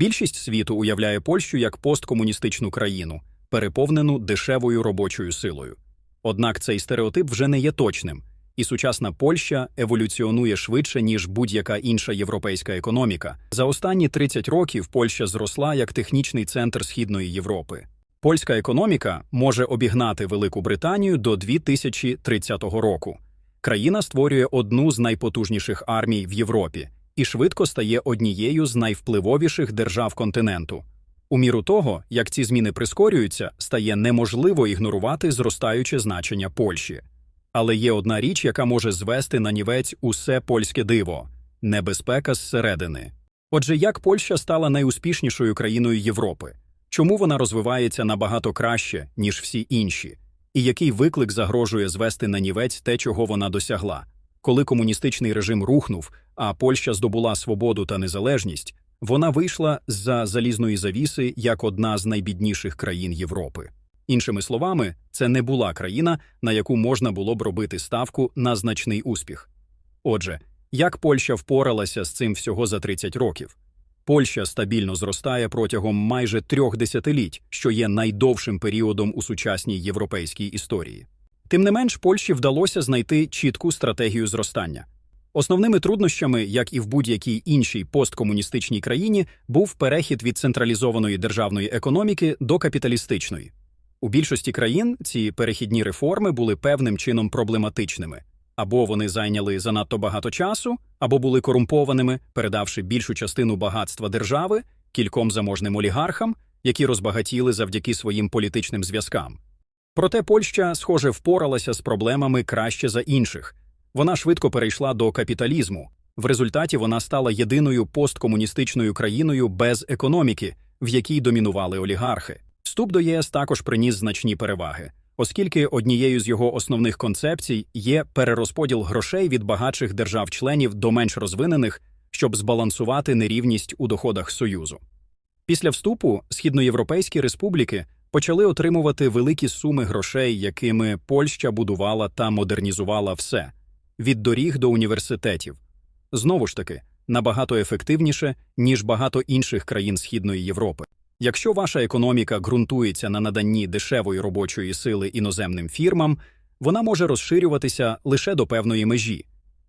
Більшість світу уявляє Польщу як посткомуністичну країну, переповнену дешевою робочою силою. Однак цей стереотип вже не є точним, і сучасна Польща еволюціонує швидше, ніж будь-яка інша європейська економіка. За останні 30 років Польща зросла як технічний центр Східної Європи. Польська економіка може обігнати Велику Британію до 2030 року. Країна створює одну з найпотужніших армій в Європі і швидко стає однією з найвпливовіших держав континенту. У міру того, як ці зміни прискорюються, стає неможливо ігнорувати зростаюче значення Польщі. Але є одна річ, яка може звести на нівець усе польське диво небезпека зсередини. Отже, як Польща стала найуспішнішою країною Європи? Чому вона розвивається набагато краще, ніж всі інші? І який виклик загрожує звести на нівець те, чого вона досягла? Коли комуністичний режим рухнув, а Польща здобула свободу та незалежність, вона вийшла з-за залізної завіси як одна з найбідніших країн Європи. Іншими словами, це не була країна, на яку можна було б робити ставку на значний успіх. Отже, як Польща впоралася з цим всього за 30 років? Польща стабільно зростає протягом майже трьох десятиліть, що є найдовшим періодом у сучасній європейській історії. Тим не менш, Польщі вдалося знайти чітку стратегію зростання. Основними труднощами, як і в будь-якій іншій посткомуністичній країні, був перехід від централізованої державної економіки до капіталістичної. У більшості країн ці перехідні реформи були певним чином проблематичними. Або вони зайняли занадто багато часу, або були корумпованими, передавши більшу частину багатства держави кільком заможним олігархам, які розбагатіли завдяки своїм політичним зв'язкам. Проте Польща, схоже, впоралася з проблемами краще за інших. Вона швидко перейшла до капіталізму. В результаті вона стала єдиною посткомуністичною країною без економіки, в якій домінували олігархи. Вступ до ЄС також приніс значні переваги, оскільки однією з його основних концепцій є перерозподіл грошей від багатших держав-членів до менш розвинених, щоб збалансувати нерівність у доходах Союзу. Після вступу східноєвропейські республіки почали отримувати великі суми грошей, якими Польща будувала та модернізувала все від доріг до університетів. Знову ж таки, набагато ефективніше, ніж багато інших країн Східної Європи. Якщо ваша економіка ґрунтується на наданні дешевої робочої сили іноземним фірмам, вона може розширюватися лише до певної межі.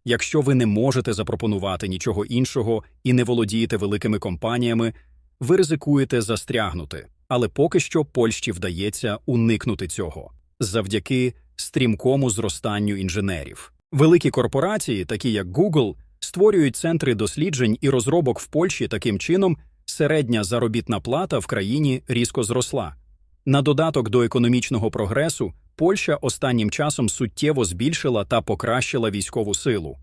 Якщо ви не можете запропонувати нічого іншого і не володієте великими компаніями, ви ризикуєте застрягнути. Але поки що Польщі вдається уникнути цього завдяки стрімкому зростанню інженерів. Великі корпорації, такі як Google, створюють центри досліджень і розробок в Польщі таким чином, середня заробітна плата в країні різко зросла. На додаток до економічного прогресу Польща останнім часом суттєво збільшила та покращила військову силу.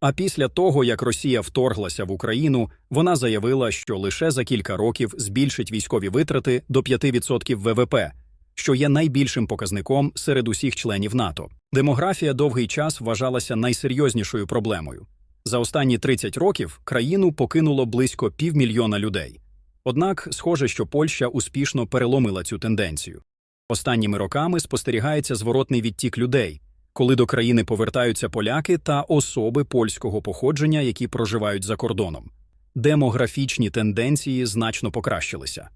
А після того, як Росія вторглася в Україну, вона заявила, що лише за кілька років збільшить військові витрати до 5% ВВП, що є найбільшим показником серед усіх членів НАТО. Демографія довгий час вважалася найсерйознішою проблемою. За останні 30 років країну покинуло близько півмільйона людей. Однак, схоже, що Польща успішно переломила цю тенденцію. Останніми роками спостерігається зворотний відтік людей, коли до країни повертаються поляки та особи польського походження, які проживають за кордоном. Демографічні тенденції значно покращилися.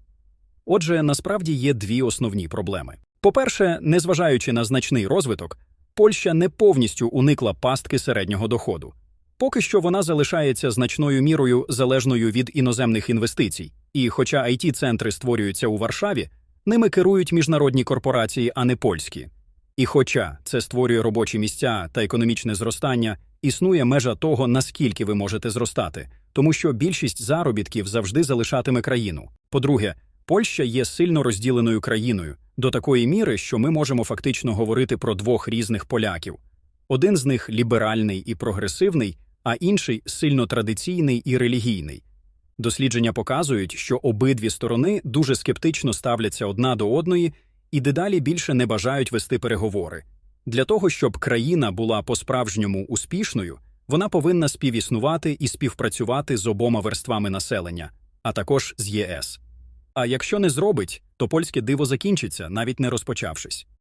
Отже, насправді є дві основні проблеми. По-перше, незважаючи на значний розвиток, Польща не повністю уникла пастки середнього доходу. Поки що вона залишається значною мірою залежною від іноземних інвестицій, і хоча it центри створюються у Варшаві, ними керують міжнародні корпорації, а не польські. І хоча це створює робочі місця та економічне зростання, існує межа того, наскільки ви можете зростати, тому що більшість заробітків завжди залишатиме країну. По-друге, Польща є сильно розділеною країною до такої міри, що ми можемо фактично говорити про двох різних поляків. Один з них ліберальний і прогресивний, а інший сильно традиційний і релігійний. Дослідження показують, що обидві сторони дуже скептично ставляться одна до одної і дедалі більше не бажають вести переговори. Для того, щоб країна була по-справжньому успішною, вона повинна співіснувати і співпрацювати з обома верствами населення, а також з ЄС. А якщо не зробить, то польське диво закінчиться, навіть не розпочавшись.